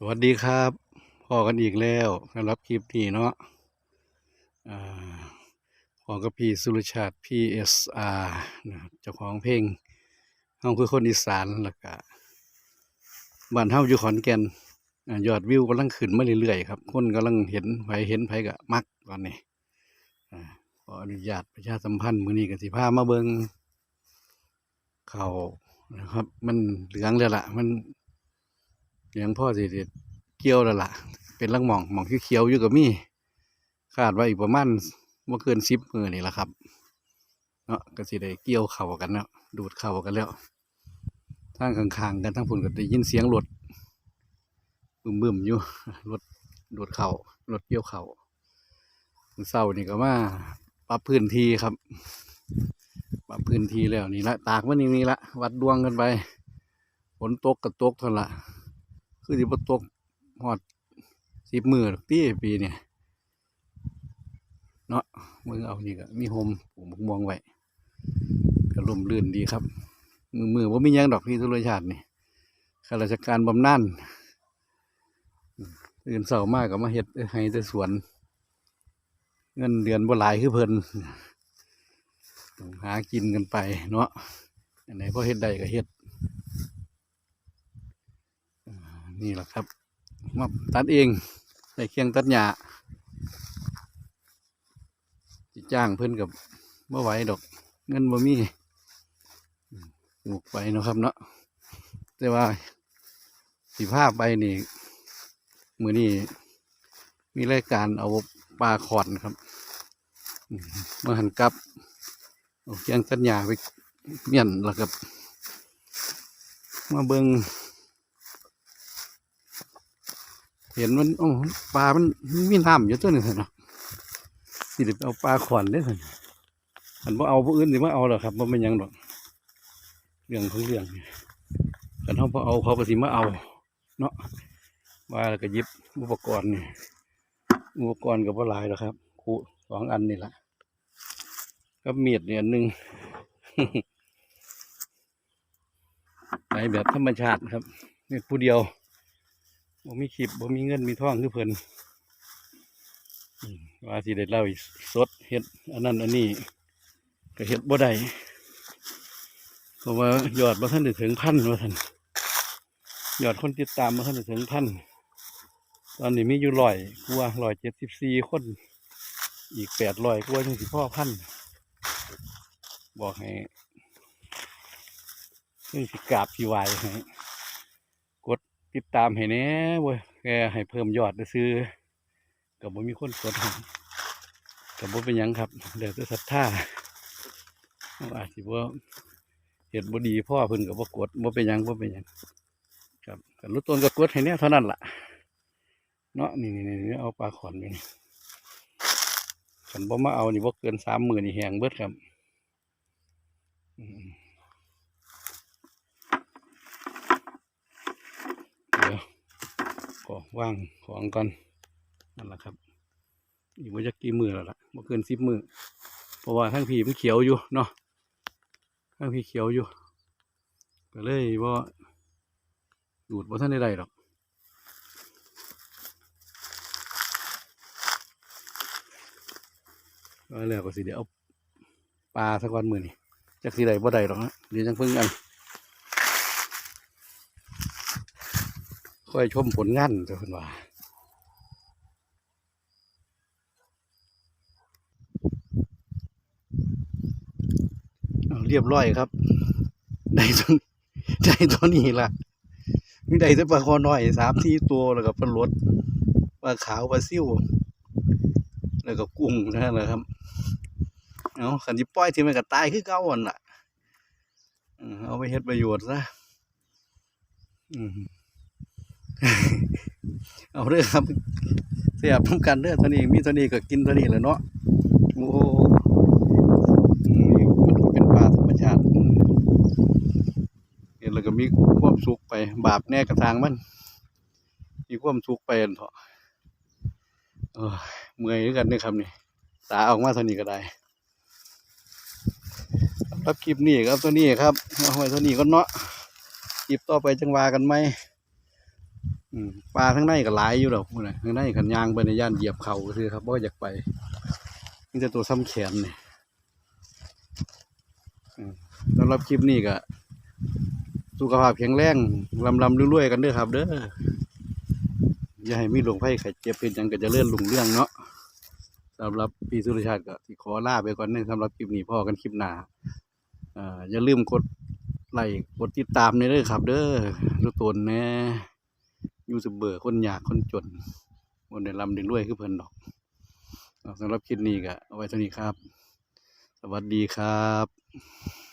สวัสดีครับพอกันอีกแล้วสำหรับคลิปนี้เนาะอ่าพอกับพี่สุรชาติ PSR นะเจ้าของเพลงเฮาคือคนอีสานแล้วก็บ้านเฮาอยู่ขอนแก่นอยอดวิวกำลังขึ้นมาเรื่อยๆครับคนกำลังเห็นไผเห็นไผก็มักตอนนี้ขออนุญาตประชาสัมพันธ์มือนี้ก็สิพามาเบิงเขานะครับ มันเหลืองแล้วล่ะ มัน ยงพ่อสิได้เกี่ยวแล้วล่ะ เป็นลังหมองหมองเขียวๆอยู่กับมีคาดว่าอีกประมาณบ่เกินสิบมือนี่แหละครับเนาะก็สิได้เกี่ยวเข่ากันแล้วดูดเข่ากันแล้วทางข้างๆกันทั้งพุ่นก็ได้ยินเสียงรถบึมๆอยู่รถดูดเข่ารถเกี่ยวเข่าเศร้านี่ก็มาปรับพื้นที่ครับปรับพื้นที่แล้วนี่ละตากมันนี่นี่ละวัดดวงกันไปฝนตกกับตกเท่านั้นละ คือสิบตกฮอดสิบมือหรอกตีปีเนี่ยเนาะมึงเอานี่ก็มีโฮมปลูกมม่วงไว้ก็ร่มรื่นดีครับ มือมือว่ามียังดอกพี่ทุรชาตินี่ข้าราชการบำนาญตื่นเสามากก็มาเฮ็ดให้แต่สวน เงินเดือนบ่หลายคือเพิ่นหากินกันไปเนาะอันไหนพอเฮ็ดได้ก็เฮ็ด นี่แหละครับ มาตัดเองใส่เคียงตัดหญ้าจ้างเพิ่อนกับเมื่อไหวดอกเงินบ่มีปลูกไปนะครับเนาะแต่ว่าสิภาพไปนี่มือนี่มีรายการเอาปลาขอนครับอืมาหันกลับเอาเคียงตัดหญ้าไปเมียนแล้วครับ มาเบิง เห็นมันโอ้ปลา มันมีน้ำอยู่ตัวหนึงเนาะสิได้ไปเอาปลาขวัญได้สิอันว่าเอาผู้อื่นสิมาเอาหรอครับว่ามันยังดอกเรื่องของเรื่องกันเขาพอเอาเขาก็สิมาเอา เนาะว่าแล้วก็ยิบอุปกรณ์นี่อุปกรณ์กับว่าหลายหรอครับคูสองอันนี่แหละกับมีดเนี่ยนหนึ่งไปแบบธรรมชาติครับเนี่ผู้เดียว บ่มีคลิปบ่มีเงินมีทองคือเพิ่นว่าสิได้เล่าอีกสดเฮ็ดอันนั้นอันนี้ก็เฮ็ดบ่ได้เพราะว่ายอดบ่ทันถึงพันว่าท่านยอดคนติดตามบ่ทันถึงพันตอนนี้มีอยู่ร้อยกว่าร้อยเจ็ดสิบสี่คน อีกแปดร้อยกว่าจังสิพ่อพันบอกให้เรื่องสิกราบสิไหวให้ ติดตามให้แน่เว้ยแกให้เพิ่มยอดซื้อกับบ่มีคนกดให้กับบ่เป็นยังครับเดี๋ยวจะศรัทธาเอาอาจสิบ่เฮ็ดบ่ดีพ่อพิ่นก็บ่กดบ่เป็นยังบ่เป็นยังครับกันรู้นก็กดให้แน่เท่านั้นล่ะเนาะนี่นี่นี่เอาปลาขอนไปนี่คันบ่มาเอานี่บ่เกิน30,000นี่แหงเบิดครับอืม เดี๋ยว ก็ว่างของก่อนนั่นแหละครับอีกว่าจะกี่มือแล้วล่ะบ่เกินสิบมือเพราะว่าทั้งพี่มันเขียวอยู่เนาะทั้งพี่เขียวอยู่ก็เลยว่าดูดว่าท่านได้หรอกก็แล้วก็สิเดี๋ยวเอาปลาสักวันมือนี่จักสิไดบ่ได้หรอกนะเดี๋ยวจังเพิ่งกัน ค่อยชมผลงานเจ้าคุณว่าเรียบร้อยครับได้ตัวได้ตัวนี้ละมีได้แต่ปลาคอน้อยสามที่ตัวแล้วก็ปลาลดปลาขาวปลาซิ่วแล้วก็กุ้งนั่นแหละครับเอาขันที่ปล่อยที่มันก็ตายคือเก่าอะน่ะเอาไปเฮ็ดประโยชน์ซะอืม เอาเด้องครับเสียบทำกันเด้อเท่านี้มีเท่านี้ก็กินเท่านี้แหละเนาะโอ้โหมันก็เป็นปลาธรรมชาติเห็นแล้วก็มีความสุขไป บาปแน่กระทางมัน มีความสุขไปอันเถอะเออเมื่อยกันนี่ครับนี่ตาออกมาเท่านี้ก็ได้รับคลิปนี้ครับตัวนี้ครับเอาไว้เท่านี้ก็เนาะคลิปต่อไปจังวากันไหม ปลาทั้งในก็หลายอยู่ดอกพุ่นนะทั้งในขันยางไปในย่านเหยียบเขาคือครับบ่อยากไปนี่จะตัวซ้ำแขนเนี่อืมสำหรับคลิปนี้ก็สุขภาพแข็งแรงลำลำรวยๆกันเด้อครับ เด้ออย่าให้มีโรคภัยไข้เจ็บเป็นยังก็จะเลื่อนลุงเรื่องเนาะสำหรับพี่สุรชาติก็สิขอลาไปก่อนเด้อสำหรับคลิปนี้พ่อกันคลิปหน้าอ่าอย่าลืมกดไลค์กดติดตามในเด้อครับ เด้อทุกตนแน่ ยูทูบเบอร์คนยากคนจนคนเด้ลำเด้รวยคือเพิ่นดอกสำหรับคลิปนี้ก็เอาไว้เท่านี้ครับ สวัสดีครับ